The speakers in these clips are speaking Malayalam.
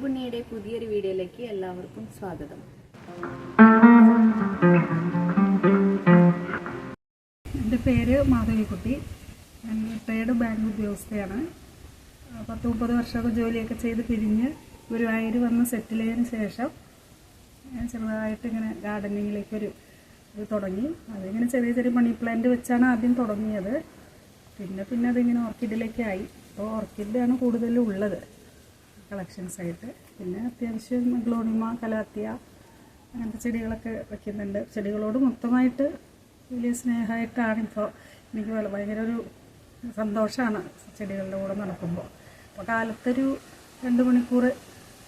ബുണ്ണിയുടെ പുതിയൊരു വീഡിയോയിലേക്ക് എല്ലാവർക്കും സ്വാഗതം. എന്റെ പേര് മാധവിക്കുട്ടി. ഞാൻ റിട്ടയർഡ് ബാങ്ക് ഉദ്യോഗസ്ഥയാണ്. പത്ത് മുപ്പത് വർഷമൊക്കെ ജോലിയൊക്കെ ചെയ്ത് പിരിഞ്ഞ് ഗുരുവായൂർ വന്ന് സെറ്റിൽ ചെയ്തതിന് ശേഷം ഞാൻ ചെറുതായിട്ട് ഇങ്ങനെ ഗാർഡനിങ്ങിലേക്കൊരു ഇത് തുടങ്ങി. അതിങ്ങനെ ചെറിയ ചെറിയ മണി പ്ലാന്റ് വെച്ചാണ് ആദ്യം തുടങ്ങിയത്. പിന്നെ പിന്നെ അതിങ്ങനെ ഓർക്കിഡിലേക്കായി അപ്പോൾ ഓർക്കിഡിലാണ് കൂടുതലും ഉള്ളത് കളക്ഷൻസ് ആയിട്ട്. പിന്നെ അത്യാവശ്യം ഗ്ലോണിമ കലാത്തിയ അങ്ങനത്തെ ചെടികളൊക്കെ വെക്കുന്നുണ്ട്. ചെടികളോട് മൊത്തമായിട്ട് വലിയ സ്നേഹമായിട്ടാണ് ഇപ്പോൾ എനിക്ക് ഭയങ്കര ഒരു സന്തോഷമാണ് ചെടികളുടെ കൂടെ നടക്കുമ്പോൾ അപ്പോൾ കാലത്തൊരു രണ്ട് മണിക്കൂർ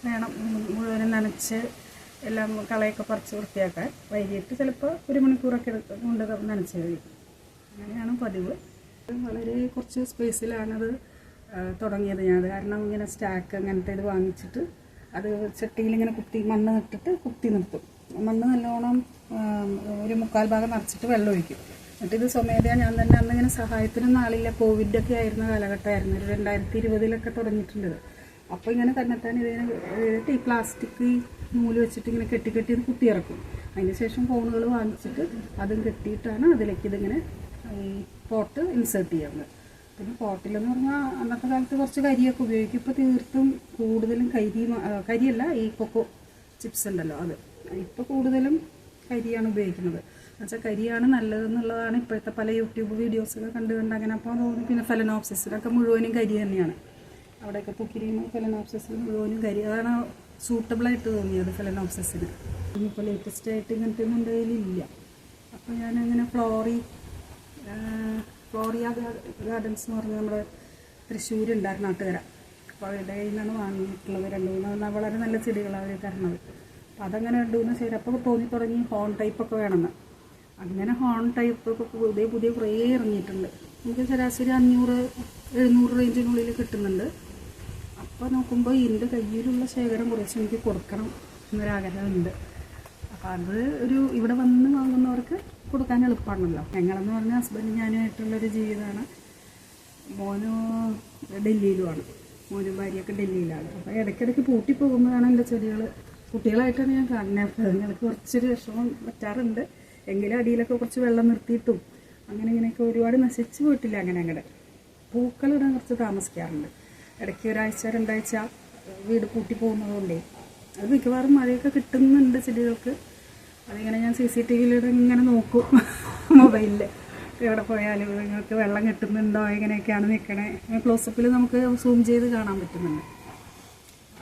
വേണം മുഴുവനും നനച്ച് എല്ലാം കളയൊക്കെ പറിച്ച് വൃത്തിയാക്കാൻ. വൈകിട്ട് ചിലപ്പോൾ ഒരു മണിക്കൂറൊക്കെ കൊണ്ട് നനച്ച് കഴിയും. അങ്ങനെയാണ് പതിവ്. വളരെ കുറച്ച് സ്പേസിലാണത് തുടങ്ങിയത് ഞാൻ. കാരണം ഇങ്ങനെ സ്റ്റാക്ക് അങ്ങനത്തെ ഇത് വാങ്ങിച്ചിട്ട് അത് ചട്ടിയിൽ ഇങ്ങനെ കുത്തി മണ്ണ് ഇട്ടിട്ട് കുത്തി നിർത്തും. മണ്ണ് നല്ലോണം ഒരു മുക്കാൽ ഭാഗം നിറച്ചിട്ട് വെള്ളം ഒഴിക്കും. എന്നിട്ട് ഇത് സ്വമേധയാ ഞാൻ തന്നെ അന്ന് ഇങ്ങനെ സഹായത്തിനൊന്നും ആളില്ല കോവിഡൊക്കെ ആയിരുന്ന കാലഘട്ടമായിരുന്നു. ഒരു രണ്ടായിരത്തി ഇരുപതിലൊക്കെ തുടങ്ങിയിട്ടുണ്ട്. അപ്പോൾ ഇങ്ങനെ തന്നെത്താൻ ഇതിന് ഏഹ് ഈ പ്ലാസ്റ്റിക് നൂൽ വെച്ചിട്ട് ഇങ്ങനെ കെട്ടി കെട്ടി ഇത് കുത്തിയിറക്കും അതിന് ശേഷം ഫോണുകൾ വാങ്ങിച്ചിട്ട് അതും കെട്ടിയിട്ടാണ് അതിലേക്ക് ഇതിങ്ങനെ പോട്ട് ഇൻസേർട്ട് ചെയ്യുന്നത് പിന്നെ പോട്ടിലെന്ന് പറഞ്ഞാൽ അന്നത്തെ കാലത്ത് കുറച്ച് കരിയൊക്കെ ഉപയോഗിക്കും. ഇപ്പോൾ തീർത്തും കൂടുതലും കരി കരിയല്ല ഈ കൊക്കോ ചിപ്സ് ഉണ്ടല്ലോ അത്. ഇപ്പോൾ കൂടുതലും കരിയാണ് ഉപയോഗിക്കുന്നത്. എന്നുവെച്ചാൽ കരിയാണ് നല്ലതെന്നുള്ളതാണ് ഇപ്പോഴത്തെ പല യൂട്യൂബ് വീഡിയോസൊക്കെ കണ്ട് കണ്ട് അങ്ങനെ അപ്പോൾ തോന്നി പിന്നെ ഫെലനോപ്സിസിലൊക്കെ മുഴുവനും കരി തന്നെയാണ്. അവിടെയൊക്കെ പുക്കിരിയും ഫെലനോപ്സിസിൽ മുഴുവനും കരി. അതാണ് സൂട്ടബിളായിട്ട് തോന്നിയത് ഫെലനോപ്സിസിന്. ഇപ്പോൾ ലേറ്റസ്റ്റ് ആയിട്ട് ഇങ്ങനത്തെ ഒന്നും ഇല്ല അപ്പോൾ ഞാനങ്ങനെ ഫ്ലോറി ഫ്ലോറിയ ഗാർഡൻസ് എന്ന് പറഞ്ഞ് നമ്മുടെ തൃശ്ശൂരുണ്ടായിരുന്നു നാട്ടുകര. അപ്പോൾ അവരുടെ കയ്യിൽ നിന്നാണ് വാങ്ങിയിട്ടുള്ളത്. രണ്ട് മൂന്ന് വളരെ നല്ല ചെടികളാണ് അവർ തരണത്. അപ്പോൾ അതങ്ങനെ രണ്ട് മൂന്ന് ശരി അപ്പോൾ തോന്നി തുടങ്ങി ഹോൺ ടൈപ്പൊക്കെ വേണമെന്ന്. അങ്ങനെ ഹോൺ ടൈപ്പ് ഒക്കെ പുതിയ പുതിയ കുറേ ഇറങ്ങിയിട്ടുണ്ട്. നമുക്ക് ശരാശരി അഞ്ഞൂറ് എഴുന്നൂറ് റേഞ്ചിനുള്ളിൽ കിട്ടുന്നുണ്ട്. അപ്പോൾ നോക്കുമ്പോൾ എന്റെ കയ്യിലുള്ള ശേഖരം കുറച്ച് എനിക്ക് കൊടുക്കണം എന്നൊരാഗ്രഹമുണ്ട്. അപ്പോൾ അത് ഒരു ഇവിടെ വന്ന് വാങ്ങുന്നവർക്ക് കൊടുക്കാൻ എളുപ്പമാണല്ലോ. ഞങ്ങളെന്ന് പറഞ്ഞാൽ ഹസ്ബൻഡ് ഞാനുമായിട്ടുള്ളൊരു ജീവിതമാണ്. മോന് ഡൽഹിയിലുമാണ്. മോനും ഭാര്യയൊക്കെ ഡൽഹിയിലാണ്. അപ്പോൾ ഇടയ്ക്കിടയ്ക്ക് പൂട്ടി പോകുമ്പോഴാണ് എന്റെ ചെടികൾ കുട്ടികളായിട്ടാണ് ഞാൻ കാണുന്നത്. അപ്പോൾ ഞങ്ങൾക്ക് കുറച്ചൊരു വിഷമം പറ്റാറുണ്ട്. എങ്കിലും അടിയിലൊക്കെ കുറച്ച് വെള്ളം നിർത്തിയിട്ടും അങ്ങനെ ഇങ്ങനെയൊക്കെ ഒരുപാട് നശിച്ച് പോയിട്ടില്ല അങ്ങനെ അങ്ങനെ പൂക്കളിടാൻ കുറച്ച് താമസിക്കാറുണ്ട്. ഇടയ്ക്ക് ഒരാഴ്ച രണ്ടാഴ്ച വീട് പൂട്ടി പോകുന്നതുകൊണ്ടേ അത് മിക്കവാറും മഴയൊക്കെ കിട്ടുന്നുണ്ട് ചെടികൾക്ക്. അതിങ്ങനെ ഞാൻ സി സി ടി വിയിലൂടെ ഇങ്ങനെ നോക്കും. മൊബൈലിൽ എവിടെ പോയാലും നിങ്ങൾക്ക് വെള്ളം കിട്ടുന്നുണ്ടോ? എങ്ങനെയൊക്കെയാണ് നിൽക്കണേ ക്ലോസപ്പിൽ നമുക്ക് സൂം ചെയ്ത് കാണാൻ പറ്റുന്നുണ്ട്.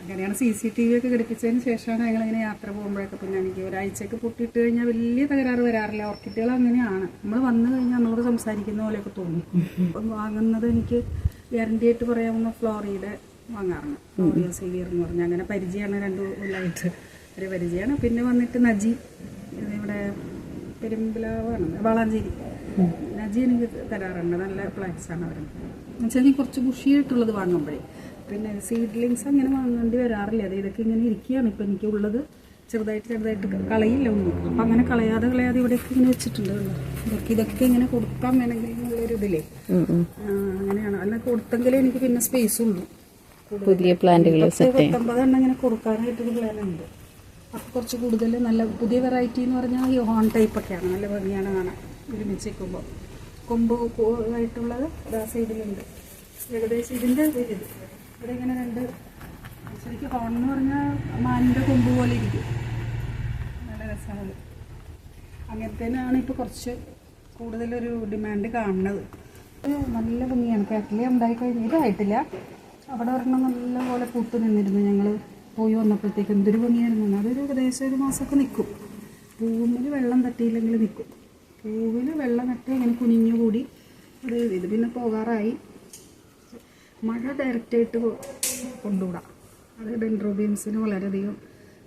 അങ്ങനെയാണ് സി സി ടി വി ഒക്കെ ഘടിപ്പിച്ചതിന് ശേഷമാണ് ഞങ്ങളിങ്ങനെ യാത്ര പോകുമ്പോഴൊക്കെ പിന്നെ എനിക്ക് ഒരാഴ്ചയൊക്കെ പൊട്ടിയിട്ട് കഴിഞ്ഞാൽ വലിയ തകരാറ് വരാറില്ല. ഓർക്കിഡുകൾ അങ്ങനെയാണ്. നമ്മൾ വന്നു കഴിഞ്ഞാൽ നമ്മളോട് സംസാരിക്കുന്ന പോലെയൊക്കെ തോന്നി. വാങ്ങുന്നത് എനിക്ക് ഗ്യാരണ്ടി ആയിട്ട് പറയാവുന്ന ഫ്ലോറിയുടെ വാങ്ങാറുണ്ട്. ഫ്ലോറിയ സീവിയർ എന്ന് പറഞ്ഞാൽ അങ്ങനെ പരിചയമാണ് രണ്ട് കൊല്ലമായിട്ട് ഒരു പരിചയമാണ്. പിന്നെ വന്നിട്ട് നജി. ഇവിടെ പെരുമ്പിലാവാണ്. വളാഞ്ചേരി. നജി എനിക്ക് തരാറുണ്ട്. നല്ല പ്ലാന്റ്സ് ആണ് അവർ എന്നുവെച്ചാൽ ഞാൻ കുറച്ച് ബുഷിയായിട്ടുള്ളത് വാങ്ങുമ്പോഴേ. പിന്നെ സീഡ്ലിങ്സ് അങ്ങനെ വാങ്ങേണ്ടി വരാറില്ല. അത് ഇതൊക്കെ ഇങ്ങനെ ഇരിക്കുകയാണ്. ഇപ്പം എനിക്കുള്ളത് ചെറുതായിട്ട് ചെറുതായിട്ട് കളയില്ല ഒന്നും. അപ്പം അങ്ങനെ കളയാതെ കളയാതെ ഇവിടെയൊക്കെ ഇങ്ങനെ വെച്ചിട്ടുണ്ട്? ഇതൊക്കെ ഇതൊക്കെ ഇങ്ങനെ കൊടുക്കാൻ വേണമെങ്കിൽ എന്നുള്ളൊരു ഇതിലേ. അങ്ങനെയാണ്. അല്ല കൊടുത്തെങ്കിലേ എനിക്ക് പിന്നെ സ്പേസ് ഉള്ളൂ. പുതിയ പ്ലാന്റുകൾ പത്ത് പത്തൊമ്പതെണ്ണം ഇങ്ങനെ കൊടുക്കാനായിട്ടൊരു പ്ലാൻ ഉണ്ട്. അപ്പോൾ കുറച്ച് കൂടുതൽ നല്ല പുതിയ വെറൈറ്റി എന്ന് പറഞ്ഞാൽ ഈ ഹോൺ ടൈപ്പ് ഒക്കെയാണ്. നല്ല ഭംഗിയാണ് കാണാൻ. ഒരുമിച്ച് നിൽക്കുമ്പോൾ കൊമ്പ് ആയിട്ടുള്ളത് ഇതാ സൈഡിലുണ്ട് ഏകദേശം ഇതിന്റെ ഇത് ഇവിടെ ഇങ്ങനെ രണ്ട് ശരിക്കും ഹോൺ എന്ന് പറഞ്ഞാൽ മാനിന്റെ കൊമ്പ് പോലെ ഇരിക്കും. നല്ല രസമാണ്. അങ്ങനത്തേനാണ് ഇപ്പോൾ കുറച്ച് കൂടുതലൊരു ഡിമാൻഡ് കാണുന്നത്. നല്ല ഭംഗിയാണ്. കേട്ടിലേ ഉണ്ടായി ഇതായിട്ടില്ല. അവിടെ ഒരെണ്ണം നല്ല പോലെ പൂത്ത് നിന്നിരുന്നു ഞങ്ങൾ പോയി വന്നപ്പോഴത്തേക്ക് എന്തൊരു ഭംഗിയായിരുന്നു. അതൊരു ഏകദേശം ഒരു മാസമൊക്കെ നിൽക്കും. പൂവിൽ വെള്ളം തട്ടിയില്ലെങ്കിൽ നിൽക്കും. പൂവിൽ വെള്ളം തട്ടി ഇങ്ങനെ കുനിഞ്ഞു കൂടി അത് ഇത് പിന്നെ പോകാറായി. മഴ ഡയറക്റ്റായിട്ട് കൊണ്ടുവിടാം. അത് ഡെൻഡ്രോബിയംസിന് വളരെയധികം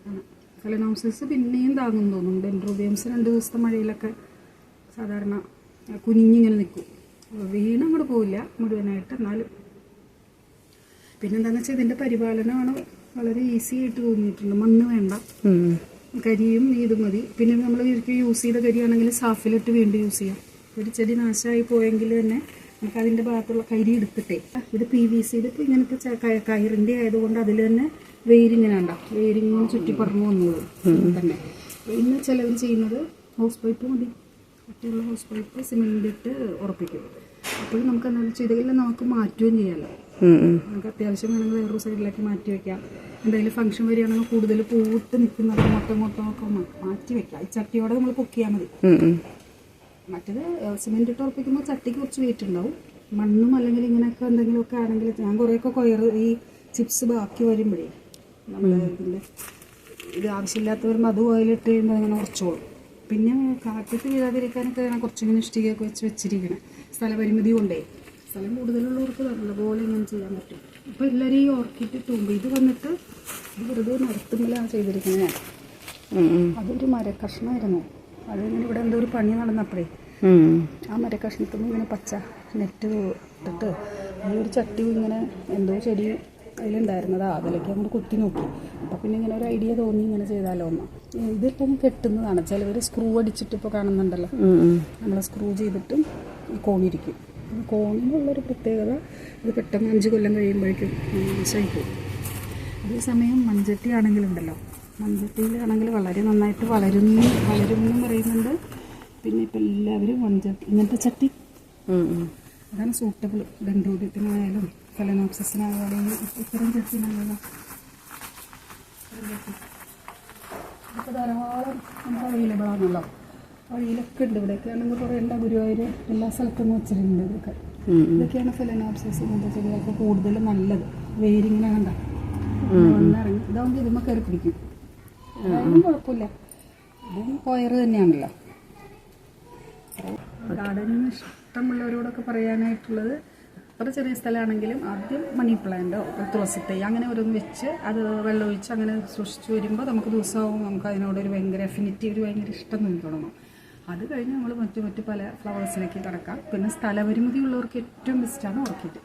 ആണ്. ഫലനോസിസ് പിന്നെയും താങ്ങും തോന്നും. ഡെൻഡ്രോബിയംസ് രണ്ട് ദിവസത്തെ മഴയിലൊക്കെ സാധാരണ കുനിഞ്ഞിങ്ങനെ നിൽക്കും. വീണ് അങ്ങോട്ട് പോവില്ല മുഴുവനായിട്ട്. എന്നാലും പിന്നെന്താണെന്ന് വെച്ചാൽ ഇതിന്റെ പരിപാലനമാണ് വളരെ ഈസി ആയിട്ട് തോന്നിയിട്ടുണ്ട്. മണ്ണ് വേണ്ട. കരിയും ഇതും മതി. പിന്നെ നമ്മൾ ഒരിക്കൽ യൂസ് ചെയ്ത കരിയാണെങ്കിൽ സാഫിലിട്ട് വീണ്ടും യൂസ് ചെയ്യാം. ഒരു ചെടി നാശമായി പോയെങ്കിൽ തന്നെ നമുക്ക് അതിന്റെ ഭാഗത്തുള്ള കരി എടുത്തിട്ടേ. ഇത് പി വി സി ഇതിപ്പോൾ ഇങ്ങനത്തെ കയറിന്റെ കയറിന്റെ ആയതുകൊണ്ട് അതിൽ തന്നെ വെയിലിങ്ങനെ ഉണ്ടോ വേരിങ്ങനെ ചുറ്റി പറഞ്ഞു വന്നത് തന്നെ. ഇന്ന് ചിലവർ ചെയ്യുന്നത് ഹൗസ് പൈപ്പ് മതി. കട്ടിയുള്ള ഹൗസ് പൈപ്പ് സിമെന്റ് ഇട്ട് ഉറപ്പിക്കും. അപ്പോഴും നമുക്ക് എന്താണെന്ന് വെച്ചാൽ ഇതെല്ലാം നമുക്ക് മാറ്റുകയും ചെയ്യാമല്ലോ. നമുക്ക് അത്യാവശ്യം വേണമെങ്കിൽ വേറൊരു സൈഡിലേക്ക് മാറ്റി വെക്കാം. എന്തെങ്കിലും ഫംഗ്ഷൻ വരികയാണെങ്കിൽ കൂടുതൽ പൂട്ട് നിൽക്കുന്നത് മൊത്തം മൊത്തം ഒക്കെ മാറ്റി വെക്കാം. ഈ ചട്ടിയോടെ നമ്മൾ കുക്ക് ചെയ്യാൻ മതി. മറ്റത് സിമെന്റ് ഇട്ട് ഉറപ്പിക്കുമ്പോൾ ചട്ടിക്ക് കുറച്ച് വെയിറ്റ് ഉണ്ടാവും. മണ്ണും അല്ലെങ്കിൽ ഇങ്ങനെയൊക്കെ എന്തെങ്കിലുമൊക്കെ ആണെങ്കിൽ ഞാൻ കുറേയൊക്കെ കൊയർ ഈ ചിപ്സ് ബാക്കി വരുമ്പോഴേ നമ്മൾ ഇതിന്റെ ഇത് ആവശ്യമില്ലാത്തവർ വരുമ്പോൾ അത് ഓയിലിട്ട് കഴിയുമ്പോൾ അങ്ങനെ ഉറച്ചോളും പിന്നെ കാറ്റത്ത് വീഴാതിരിക്കാനൊക്കെ ഞാൻ കുറച്ചിങ്ങനെ ഇഷ്ടികയൊക്കെ വെച്ച് വെച്ചിരിക്കണം. സ്ഥലപരിമിതി കൊണ്ടേ. സ്ഥലം കൂടുതലുള്ളവർക്ക് നല്ലപോലെ ഇങ്ങനെ ചെയ്യാൻ പറ്റും. അപ്പോൾ എല്ലാവരും ഈ ഓർക്കിഡ് തൂമ്പ് ഇത് വന്നിട്ട് ഇത് വെറുതെ മരത്തുമ്മലാണ് ചെയ്തിരിക്കുന്നത്. അതൊരു മരക്കഷ്ണമായിരുന്നു അതിങ്ങനെ ഇവിടെ എന്തോ ഒരു പണി നടന്നപ്പോഴേ. ആ മരക്കഷ്ണത്തിൽ നിന്ന് ഇങ്ങനെ പച്ച നെറ്റ് ഇട്ടിട്ട് ഈ ഒരു ചട്ടി ഇങ്ങനെ എന്തോ ചെടി അതിലുണ്ടായിരുന്നത്. അതിലേക്ക് അങ്ങോട്ട് കുത്തി നോക്കി. അപ്പോൾ പിന്നെ ഇങ്ങനെ ഒരു ഐഡിയ തോന്നി ഇങ്ങനെ ചെയ്താലോ ഒന്ന് ഇതിപ്പം കെട്ടുന്നതാണ്. ചിലവർ സ്ക്രൂ അടിച്ചിട്ട് ഇപ്പോൾ കാണുന്നുണ്ടല്ലോ. നമ്മൾ സ്ക്രൂ ചെയ്തിട്ടും കോണിരിക്കും. കോണിനുള്ളൊരു പ്രത്യേകത ഇത് പെട്ടെന്ന് അഞ്ച് കൊല്ലം കഴിയുമ്പോഴേക്കും ശരിക്കും അതേസമയം മൺചട്ടി ആണെങ്കിലുണ്ടല്ലോ മൺചട്ടിയിലാണെങ്കിൽ വളരെ നന്നായിട്ട് വളരുന്നു വളരുമെന്നും പറയുന്നുണ്ട്. പിന്നെ ഇപ്പം എല്ലാവരും മൺചട്ടി ഇങ്ങനത്തെ ചട്ടി. അതാണ് സൂട്ടബിൾ ഡെൻഡ്രോഡിയത്തിനായാലും ഫലനോക്സസിനായാലും ഇത്തരം ചട്ടിനായാലും ധാരാളം നമുക്ക് അവൈലബിൾ ആണല്ലോ. വഴിയിലൊക്കെ ഉണ്ട് ഇവിടെയൊക്കെ. ആണെങ്കിൽ കുറേ ഉണ്ട്. ഗുരുവായൂർ എല്ലാ സ്ഥലത്തും വെച്ചിട്ടുണ്ട് ഇതൊക്കെ. ഇതൊക്കെയാണ് ഫെലനോപ്സിസ് ചെടികൾക്ക് കൂടുതൽ നല്ലത്. വേരിങ്ങനെ കണ്ട. ഇതാകുമ്പോൾ ഇതുമ്മ കയറി പിടിക്കും. അതൊന്നും കുഴപ്പമില്ല. ഇതും കൊയർ തന്നെയാണല്ലോ. ഗാർഡനിങ് ഇഷ്ടമുള്ളവരോടൊക്കെ പറയാനായിട്ടുള്ളത് എത്ര ചെറിയ സ്ഥലമാണെങ്കിലും ആദ്യം മണി പ്ലാന്റോ തുളസി തൈ അങ്ങനെ ഓരോന്ന് വെച്ച് അത് വെള്ളമൊഴിച്ച് അങ്ങനെ സൂക്ഷിച്ചു വരുമ്പോൾ നമുക്ക് ദിവസവും നമുക്ക് അതിനോടൊരു ഭയങ്കര അഫിനിറ്റി ഒരു ഭയങ്കര ഇഷ്ടം തോന്നി തുടങ്ങും അത് കഴിഞ്ഞ് നമ്മൾ മറ്റു മറ്റു പല ഫ്ലവേഴ്സിലേക്ക് കിടക്കാം. പിന്നെ സ്ഥലപരിമിതി ഉള്ളവർക്ക് ഏറ്റവും ബെസ്റ്റാണ് ഓർക്കിഡ്.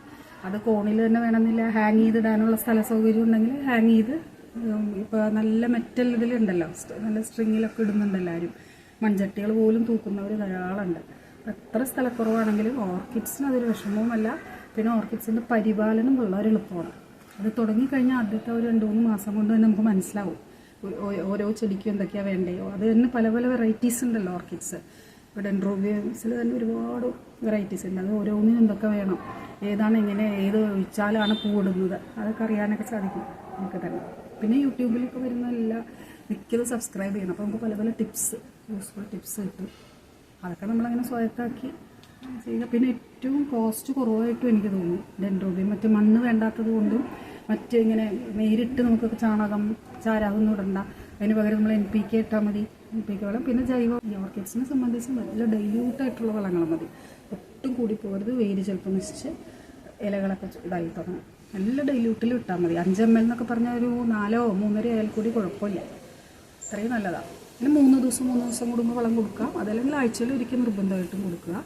അത് കോണിൽ തന്നെ വേണമെന്നില്ല ഹാങ് ചെയ്തിടാനുള്ള സ്ഥല സൗകര്യം ഉണ്ടെങ്കിൽ ഹാങ് ചെയ്ത് ഇപ്പോൾ നല്ല മെറ്റൽ ഇതിലുണ്ടല്ലോ നല്ല സ്ട്രിങ്ങിലൊക്കെ ഇടുന്നുണ്ട് എല്ലാവരും മൺചട്ടികൾ പോലും തൂക്കുന്നവർ ധാരാളമുണ്ട്. എത്ര സ്ഥലക്കുറവാണെങ്കിലും ഓർക്കിഡ്സിന് അതൊരു വിഷമവുമല്ല. പിന്നെ ഓർക്കിഡ്സിന്റെ പരിപാലനം വളരെ എളുപ്പമാണ്. അത് തുടങ്ങിക്കഴിഞ്ഞാൽ ആദ്യത്തെ ഒരു രണ്ട് മൂന്ന് മാസം കൊണ്ട് തന്നെ നമുക്ക് മനസ്സിലാവും. ഓരോ ചെടിക്കും എന്തൊക്കെയാണ് വേണ്ടയോ അത് തന്നെ പല പല വെറൈറ്റീസ് ഉണ്ടല്ലോ ഓർക്കിഡ്സ് ഇപ്പോൾ ഡെൻഡ്രോബിയംസിൽ തന്നെ ഒരുപാട് വെറൈറ്റീസ് ഉണ്ട്. അത് ഓരോന്നിനും എന്തൊക്കെ വേണം? ഏതാണ് എങ്ങനെ ഏത് ഒഴിച്ചാലാണ് പൂവിടുന്നത് അതൊക്കെ അറിയാനൊക്കെ സാധിക്കും നമുക്ക് തന്നെ. പിന്നെ യൂട്യൂബിലൊക്കെ വരുന്ന എല്ലാ മിക്കതും സബ്സ്ക്രൈബ് ചെയ്യണം. അപ്പോൾ നമുക്ക് പല പല ടിപ്സ് യൂസ്ഫുൾ ടിപ്സ് കിട്ടും. അതൊക്കെ നമ്മളങ്ങനെ സ്വയത്താക്കി ചെയ്യുക. പിന്നെ ഏറ്റവും കോസ്റ്റ് കുറവായിട്ടും എനിക്ക് തോന്നുന്നു. ഡെൻഡ്രോബിയം മറ്റേ മണ്ണ് വേണ്ടാത്തത് കൊണ്ടും മറ്റ് ഇങ്ങനെ നേരിട്ട് നമുക്ക് ചാണകം ചാരാതൊന്നും ഇടണ്ട. അതിന് പകരം നമ്മൾ എൻ പി കെ ഇട്ടാൽ മതി. എൻ പി കെ വളം പിന്നെ ജൈവ ഓർക്കിഡ്സിനെ സംബന്ധിച്ച് നല്ല ഡൈല്യൂട്ടായിട്ടുള്ള വളങ്ങൾ മതി. ഒട്ടും കൂടി പോകരുത് വെയിൽ ചിലപ്പോൾ നശിച്ച് ഇലകളൊക്കെ ഇതായി തുടങ്ങും. നല്ല ഡൈല്യൂട്ടിൽ ഇട്ടാൽ മതി. അഞ്ച് എം എൽ എന്നൊക്കെ പറഞ്ഞാൽ ഒരു നാലോ മൂന്നര ആയാൽ കൂടി കുഴപ്പമില്ല. അത്രയും നല്ലതാണ് പിന്നെ മൂന്ന് ദിവസം മൂന്ന് ദിവസം കൂടുമ്പോൾ വളം കൊടുക്കാം. അതല്ലെങ്കിൽ ആഴ്ചയിൽ ഒരിക്കൽ നിർബന്ധമായിട്ടും കൊടുക്കുക.